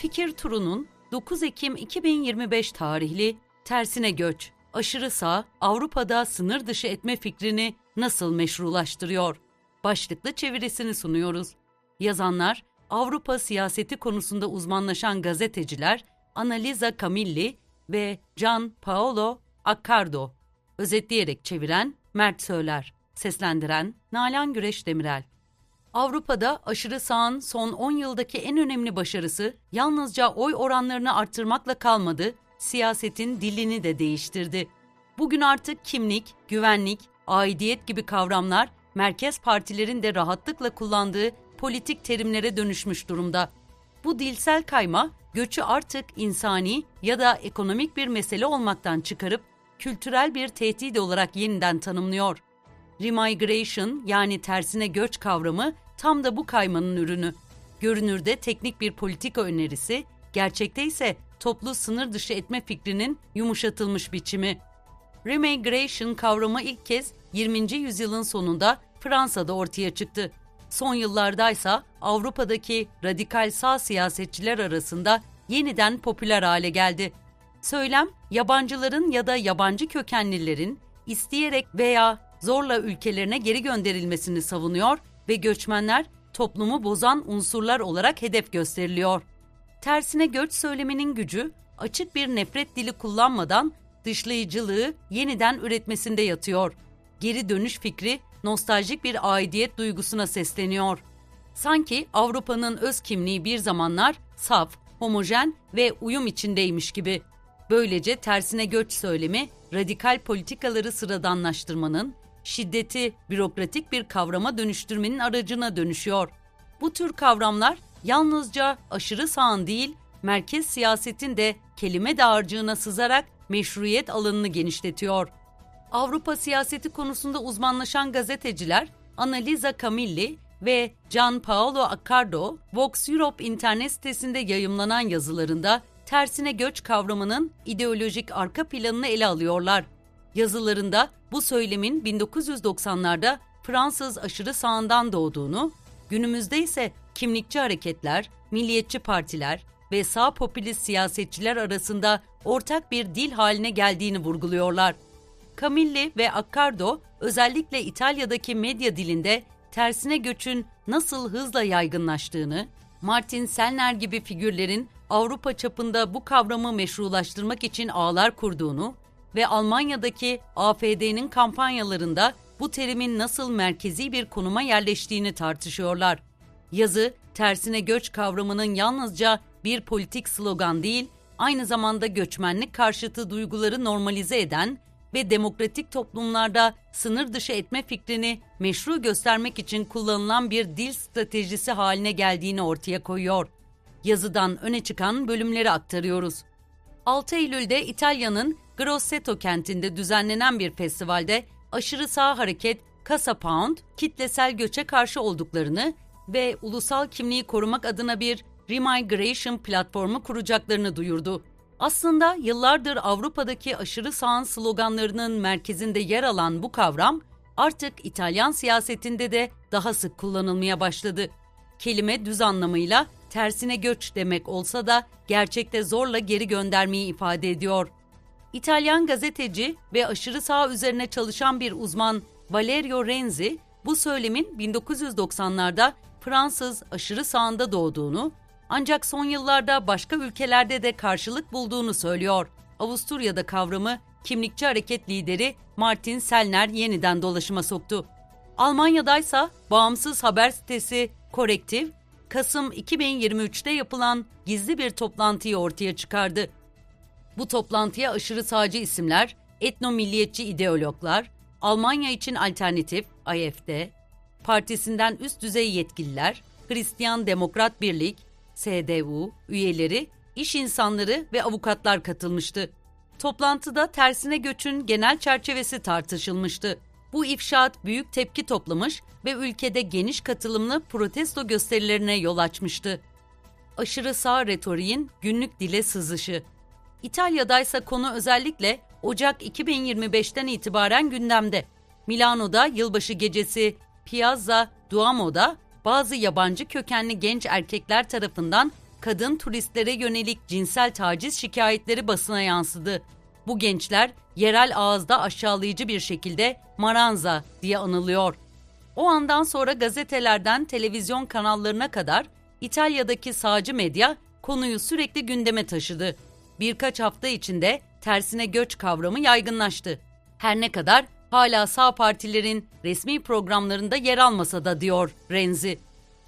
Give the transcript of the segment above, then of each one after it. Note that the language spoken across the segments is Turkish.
Fikir turunun 9 Ekim 2025 tarihli tersine göç, aşırı sağ Avrupa'da sınır dışı etme fikrini nasıl meşrulaştırıyor? Başlıklı çevirisini sunuyoruz. Yazanlar Avrupa siyaseti konusunda uzmanlaşan gazeteciler Analiza Camilli ve Gian Paolo Accardo. Özetleyerek çeviren Mert Söyler. Seslendiren Nalan Güreş Demirel. Avrupa'da aşırı sağın son 10 yıldaki en önemli başarısı yalnızca oy oranlarını arttırmakla kalmadı, siyasetin dilini de değiştirdi. Bugün artık kimlik, güvenlik, aidiyet gibi kavramlar merkez partilerin de rahatlıkla kullandığı politik terimlere dönüşmüş durumda. Bu dilsel kayma göçü artık insani ya da ekonomik bir mesele olmaktan çıkarıp kültürel bir tehdit olarak yeniden tanımlıyor. Remigration yani tersine göç kavramı tam da bu kaymanın ürünü. Görünürde teknik bir politika önerisi, gerçekte ise toplu sınır dışı etme fikrinin yumuşatılmış biçimi. Remigration kavramı ilk kez 20. yüzyılın sonunda Fransa'da ortaya çıktı. Son yıllardaysa Avrupa'daki radikal sağ siyasetçiler arasında yeniden popüler hale geldi. Söylem, yabancıların ya da yabancı kökenlilerin isteyerek veya zorla ülkelerine geri gönderilmesini savunuyor ve göçmenler toplumu bozan unsurlar olarak hedef gösteriliyor. Tersine göç söyleminin gücü açık bir nefret dili kullanmadan dışlayıcılığı yeniden üretmesinde yatıyor. Geri dönüş fikri nostaljik bir aidiyet duygusuna sesleniyor. Sanki Avrupa'nın öz kimliği bir zamanlar saf, homojen ve uyum içindeymiş gibi. Böylece tersine göç söylemi radikal politikaları sıradanlaştırmanın, şiddeti bürokratik bir kavrama dönüştürmenin aracına dönüşüyor. Bu tür kavramlar yalnızca aşırı sağın değil, merkez siyasetin de kelime dağarcığına sızarak meşruiyet alanını genişletiyor. Avrupa siyaseti konusunda uzmanlaşan gazeteciler Analiza Camilli ve Gian Paolo Accardo, Vox Europe internet sitesinde yayımlanan yazılarında tersine göç kavramının ideolojik arka planını ele alıyorlar. Yazılarında bu söylemin 1990'larda Fransız aşırı sağından doğduğunu, günümüzde ise kimlikçi hareketler, milliyetçi partiler ve sağ popülist siyasetçiler arasında ortak bir dil haline geldiğini vurguluyorlar. Camilli ve Accardo özellikle İtalya'daki medya dilinde tersine göçün nasıl hızla yaygınlaştığını, Martin Sellner gibi figürlerin Avrupa çapında bu kavramı meşrulaştırmak için ağlar kurduğunu ve Almanya'daki AFD'nin kampanyalarında bu terimin nasıl merkezi bir konuma yerleştiğini tartışıyorlar. Yazı, tersine göç kavramının yalnızca bir politik slogan değil, aynı zamanda göçmenlik karşıtı duyguları normalize eden ve demokratik toplumlarda sınır dışı etme fikrini meşru göstermek için kullanılan bir dil stratejisi haline geldiğini ortaya koyuyor. Yazıdan öne çıkan bölümleri aktarıyoruz. 6 Eylül'de İtalya'nın Grosseto kentinde düzenlenen bir festivalde aşırı sağ hareket Casa Pound kitlesel göçe karşı olduklarını ve ulusal kimliği korumak adına bir Remigration platformu kuracaklarını duyurdu. Aslında yıllardır Avrupa'daki aşırı sağın sloganlarının merkezinde yer alan bu kavram artık İtalyan siyasetinde de daha sık kullanılmaya başladı. Kelime düz anlamıyla tersine göç demek olsa da gerçekte zorla geri göndermeyi ifade ediyor. İtalyan gazeteci ve aşırı sağ üzerine çalışan bir uzman Valerio Renzi bu söylemin 1990'larda Fransız aşırı sağında doğduğunu ancak son yıllarda başka ülkelerde de karşılık bulduğunu söylüyor. Avusturya'da kavramı kimlikçi hareket lideri Martin Sellner yeniden dolaşıma soktu. Almanya'daysa bağımsız haber sitesi Korrektiv, Kasım 2023'te yapılan gizli bir toplantıyı ortaya çıkardı. Bu toplantıya aşırı sağcı isimler, etnomilliyetçi ideologlar, Almanya için Alternatif, AFD, partisinden üst düzey yetkililer, Hristiyan Demokrat Birlik, SDU üyeleri, iş insanları ve avukatlar katılmıştı. Toplantıda tersine göçün genel çerçevesi tartışılmıştı. Bu ifşaat büyük tepki toplamış ve ülkede geniş katılımlı protesto gösterilerine yol açmıştı. Aşırı sağ retoriğin günlük dile sızışı. İtalya'daysa konu özellikle Ocak 2025'ten itibaren gündemde. Milano'da yılbaşı gecesi Piazza Duomo'da bazı yabancı kökenli genç erkekler tarafından kadın turistlere yönelik cinsel taciz şikayetleri basına yansıdı. Bu gençler yerel ağızda aşağılayıcı bir şekilde Maranza diye anılıyor. O andan sonra gazetelerden televizyon kanallarına kadar İtalya'daki sağcı medya konuyu sürekli gündeme taşıdı. Birkaç hafta içinde tersine göç kavramı yaygınlaştı. Her ne kadar hala sağ partilerin resmi programlarında yer almasa da diyor Renzi.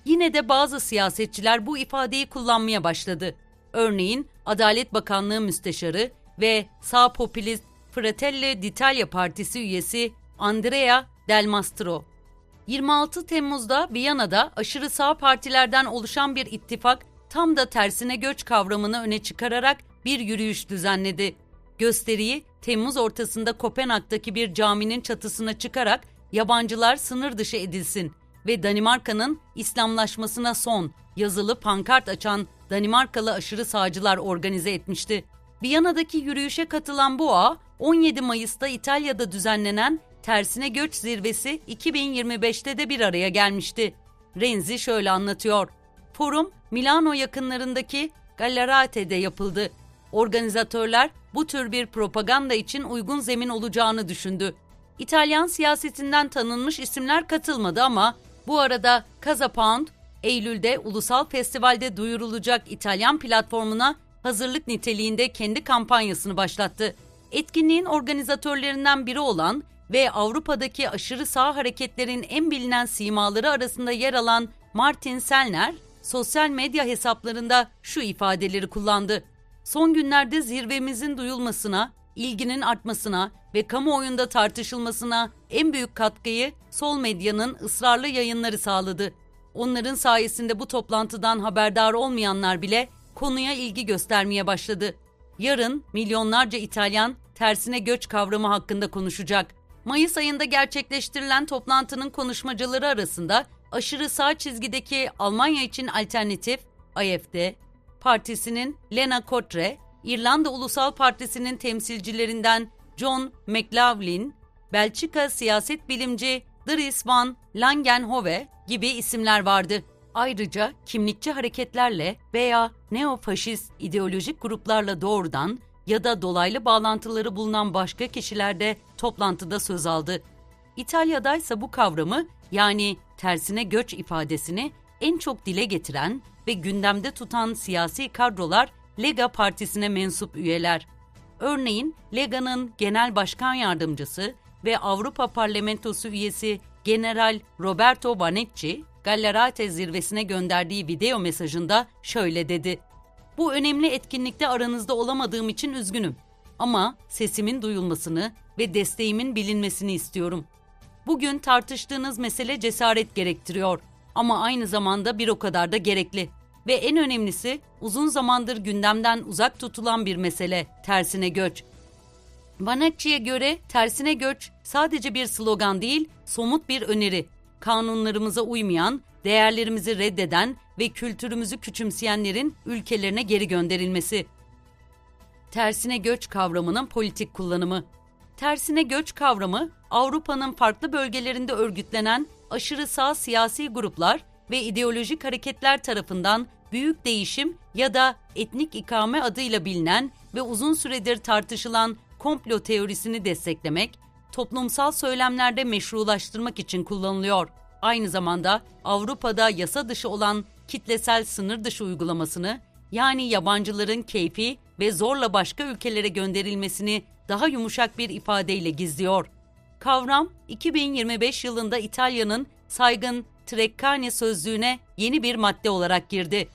Yine de bazı siyasetçiler bu ifadeyi kullanmaya başladı. Örneğin Adalet Bakanlığı Müsteşarı ve sağ popülist Fratelli d'Italia Partisi üyesi Andrea Del Mastro. 26 Temmuz'da Viyana'da aşırı sağ partilerden oluşan bir ittifak tam da tersine göç kavramını öne çıkararak bir yürüyüş düzenledi. Gösteriyi Temmuz ortasında Kopenhag'daki bir caminin çatısına çıkarak yabancılar sınır dışı edilsin ve Danimarka'nın İslamlaşmasına son yazılı pankart açan Danimarkalı aşırı sağcılar organize etmişti. Viyana'daki yürüyüşe katılan bu ağ 17 Mayıs'ta İtalya'da düzenlenen Tersine Göç Zirvesi 2025'te de bir araya gelmişti. Renzi şöyle anlatıyor. Forum Milano yakınlarındaki Gallarate'de yapıldı. Organizatörler bu tür bir propaganda için uygun zemin olacağını düşündü. İtalyan siyasetinden tanınmış isimler katılmadı ama bu arada Casa Pound, Eylül'de ulusal festivalde duyurulacak İtalyan platformuna hazırlık niteliğinde kendi kampanyasını başlattı. Etkinliğin organizatörlerinden biri olan ve Avrupa'daki aşırı sağ hareketlerin en bilinen simaları arasında yer alan Martin Sellner, sosyal medya hesaplarında şu ifadeleri kullandı. Son günlerde zirvemizin duyulmasına, ilginin artmasına ve kamuoyunda tartışılmasına en büyük katkıyı sol medyanın ısrarlı yayınları sağladı. Onların sayesinde bu toplantıdan haberdar olmayanlar bile konuya ilgi göstermeye başladı. Yarın milyonlarca İtalyan tersine göç kavramı hakkında konuşacak. Mayıs ayında gerçekleştirilen toplantının konuşmacıları arasında aşırı sağ çizgideki Almanya için Alternatif, AFD, Partisi'nin Lena Kotre, İrlanda Ulusal Partisi'nin temsilcilerinden John McLaughlin, Belçika siyaset bilimci Dries van Langenhove gibi isimler vardı. Ayrıca kimlikçi hareketlerle veya neofaşist ideolojik gruplarla doğrudan ya da dolaylı bağlantıları bulunan başka kişiler de toplantıda söz aldı. İtalya'da ise bu kavramı yani tersine göç ifadesini en çok dile getiren ve gündemde tutan siyasi kadrolar Lega Partisi'ne mensup üyeler. Örneğin Lega'nın genel başkan yardımcısı ve Avrupa Parlamentosu üyesi General Roberto Vanecci, Gallerate zirvesine gönderdiği video mesajında şöyle dedi. Bu önemli etkinlikte aranızda olamadığım için üzgünüm. Ama sesimin duyulmasını ve desteğimin bilinmesini istiyorum. Bugün tartıştığınız mesele cesaret gerektiriyor ama aynı zamanda bir o kadar da gerekli. Ve en önemlisi uzun zamandır gündemden uzak tutulan bir mesele, tersine göç. Vanacci'ye göre tersine göç sadece bir slogan değil, somut bir öneri. Kanunlarımıza uymayan, değerlerimizi reddeden ve kültürümüzü küçümseyenlerin ülkelerine geri gönderilmesi. Tersine göç kavramının politik kullanımı. Tersine göç kavramı Avrupa'nın farklı bölgelerinde örgütlenen aşırı sağ siyasi gruplar ve ideolojik hareketler tarafından büyük değişim ya da etnik ikame adıyla bilinen ve uzun süredir tartışılan komplo teorisini desteklemek, toplumsal söylemlerde meşrulaştırmak için kullanılıyor. Aynı zamanda Avrupa'da yasa dışı olan kitlesel sınır dışı uygulamasını yani yabancıların keyfi ve zorla başka ülkelere gönderilmesini daha yumuşak bir ifadeyle gizliyor. Kavram 2025 yılında İtalya'nın saygın Treccani sözlüğüne yeni bir madde olarak girdi.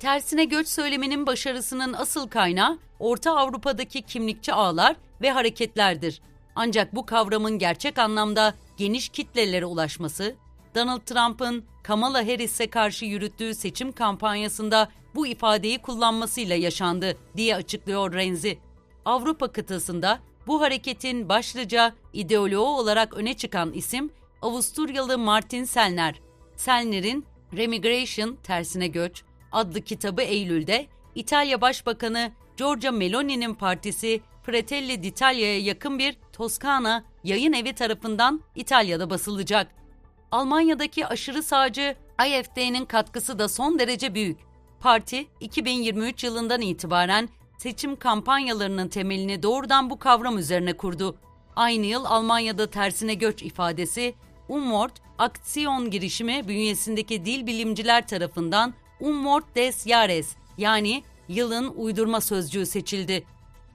Tersine göç söyleminin başarısının asıl kaynağı Orta Avrupa'daki kimlikçi ağlar ve hareketlerdir. Ancak bu kavramın gerçek anlamda geniş kitlelere ulaşması, Donald Trump'ın Kamala Harris'e karşı yürüttüğü seçim kampanyasında bu ifadeyi kullanmasıyla yaşandı diye açıklıyor Renzi. Avrupa kıtasında bu hareketin başlıca ideoloğu olarak öne çıkan isim Avusturyalı Martin Sellner. Sellner'in Remigration tersine göç adlı kitabı Eylül'de İtalya Başbakanı Giorgia Meloni'nin partisi Fratelli d'Italia'ya yakın bir Toskana yayın evi tarafından İtalya'da basılacak. Almanya'daki aşırı sağcı AfD'nin katkısı da son derece büyük. Parti 2023 yılından itibaren seçim kampanyalarının temelini doğrudan bu kavram üzerine kurdu. Aynı yıl Almanya'da tersine göç ifadesi Umwort Aksiyon girişimi bünyesindeki dil bilimciler tarafından Umwort des Jahres yani yılın uydurma sözcüğü seçildi.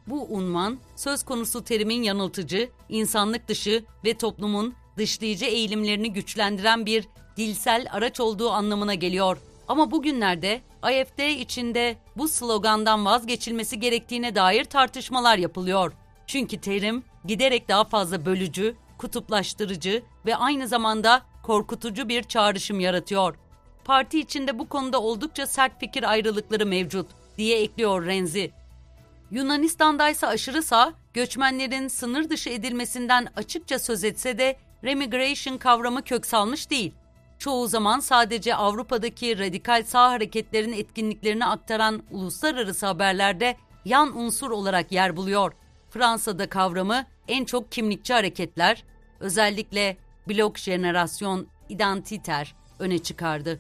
Bu unvan söz konusu terimin yanıltıcı, insanlık dışı ve toplumun dışlayıcı eğilimlerini güçlendiren bir dilsel araç olduğu anlamına geliyor. Ama bugünlerde AFD içinde bu slogandan vazgeçilmesi gerektiğine dair tartışmalar yapılıyor. Çünkü terim giderek daha fazla bölücü, kutuplaştırıcı ve aynı zamanda korkutucu bir çağrışım yaratıyor. Parti içinde bu konuda oldukça sert fikir ayrılıkları mevcut diye ekliyor Renzi. Yunanistan'da ise aşırı sağ, göçmenlerin sınır dışı edilmesinden açıkça söz etse de remigration kavramı kök salmış değil. Çoğu zaman sadece Avrupa'daki radikal sağ hareketlerin etkinliklerini aktaran uluslararası haberlerde yan unsur olarak yer buluyor. Fransa'da kavramı en çok kimlikçi hareketler, özellikle blok jenerasyon identiter öne çıkardı.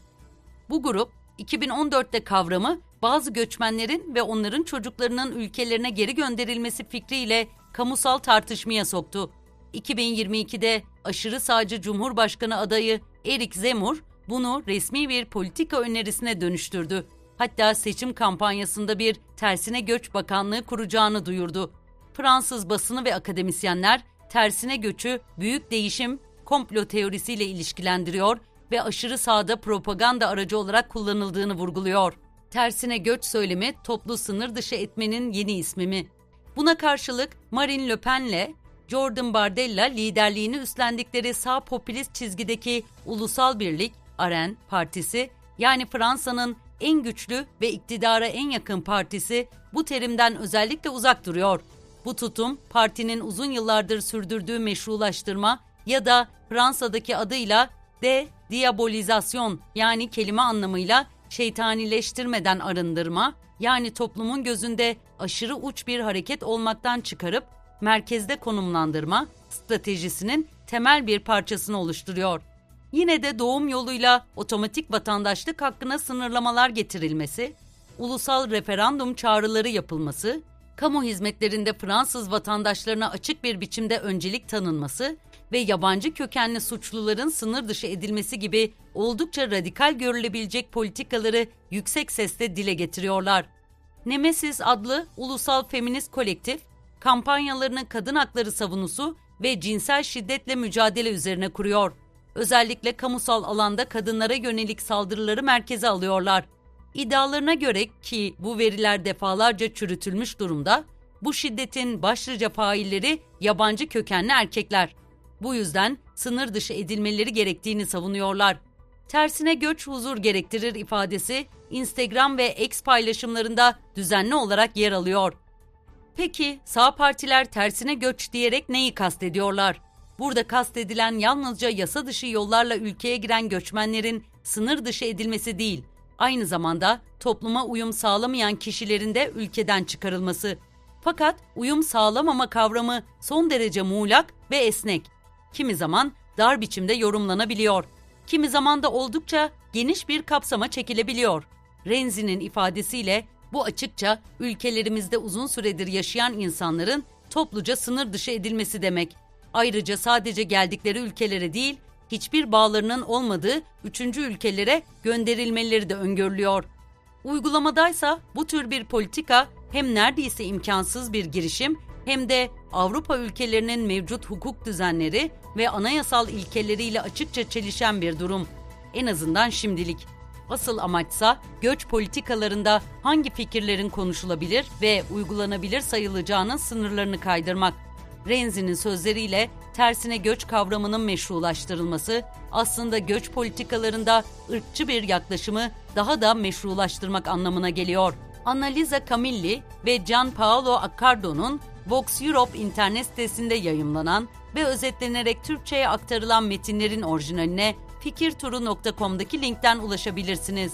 Bu grup 2014'te kavramı bazı göçmenlerin ve onların çocuklarının ülkelerine geri gönderilmesi fikriyle kamusal tartışmaya soktu. 2022'de aşırı sağcı Cumhurbaşkanı adayı Erik Zemur bunu resmi bir politika önerisine dönüştürdü. Hatta seçim kampanyasında bir tersine göç bakanlığı kuracağını duyurdu. Fransız basını ve akademisyenler tersine göçü büyük değişim komplo teorisiyle ilişkilendiriyor ve aşırı sağda propaganda aracı olarak kullanıldığını vurguluyor. Tersine göç söylemi toplu sınır dışı etmenin yeni ismi mi? Buna karşılık Marine Le Pen'le Jordan Bardella liderliğini üstlendikleri sağ popülist çizgideki Ulusal Birlik, AREN partisi yani Fransa'nın en güçlü ve iktidara en yakın partisi bu terimden özellikle uzak duruyor. Bu tutum partinin uzun yıllardır sürdürdüğü meşrulaştırma ya da Fransa'daki adıyla de diabolizasyon yani kelime anlamıyla şeytanileştirmeden arındırma yani toplumun gözünde aşırı uç bir hareket olmaktan çıkarıp merkezde konumlandırma stratejisinin temel bir parçasını oluşturuyor. Yine de doğum yoluyla otomatik vatandaşlık hakkına sınırlamalar getirilmesi, ulusal referandum çağrıları yapılması, kamu hizmetlerinde Fransız vatandaşlarına açık bir biçimde öncelik tanınması ve yabancı kökenli suçluların sınır dışı edilmesi gibi oldukça radikal görülebilecek politikaları yüksek sesle dile getiriyorlar. Nemesis adlı ulusal feminist kolektif, kampanyalarını kadın hakları savunusu ve cinsel şiddetle mücadele üzerine kuruyor. Özellikle kamusal alanda kadınlara yönelik saldırıları merkeze alıyorlar. İddialarına göre ki bu veriler defalarca çürütülmüş durumda, bu şiddetin başlıca failleri yabancı kökenli erkekler. Bu yüzden sınır dışı edilmeleri gerektiğini savunuyorlar. Tersine göç huzur gerektirir ifadesi Instagram ve X paylaşımlarında düzenli olarak yer alıyor. Peki sağ partiler tersine göç diyerek neyi kastediyorlar? Burada kastedilen yalnızca yasa dışı yollarla ülkeye giren göçmenlerin sınır dışı edilmesi değil, aynı zamanda topluma uyum sağlamayan kişilerin de ülkeden çıkarılması. Fakat uyum sağlamama kavramı son derece muğlak ve esnek. Kimi zaman dar biçimde yorumlanabiliyor. Kimi zaman da oldukça geniş bir kapsama çekilebiliyor. Renzi'nin ifadesiyle bu açıkça ülkelerimizde uzun süredir yaşayan insanların topluca sınır dışı edilmesi demek. Ayrıca sadece geldikleri ülkelere değil, hiçbir bağlarının olmadığı üçüncü ülkelere gönderilmeleri de öngörülüyor. Uygulamadaysa bu tür bir politika hem neredeyse imkansız bir girişim hem de Avrupa ülkelerinin mevcut hukuk düzenleri ve anayasal ilkeleriyle açıkça çelişen bir durum. En azından şimdilik. Asıl amaçsa göç politikalarında hangi fikirlerin konuşulabilir ve uygulanabilir sayılacağının sınırlarını kaydırmak. Renzi'nin sözleriyle tersine göç kavramının meşrulaştırılması aslında göç politikalarında ırkçı bir yaklaşımı daha da meşrulaştırmak anlamına geliyor. Annalisa Camilli ve Gian Paolo Accardo'nun Vox Europe internet sitesinde yayımlanan ve özetlenerek Türkçe'ye aktarılan metinlerin orijinaline fikirturu.com'daki linkten ulaşabilirsiniz.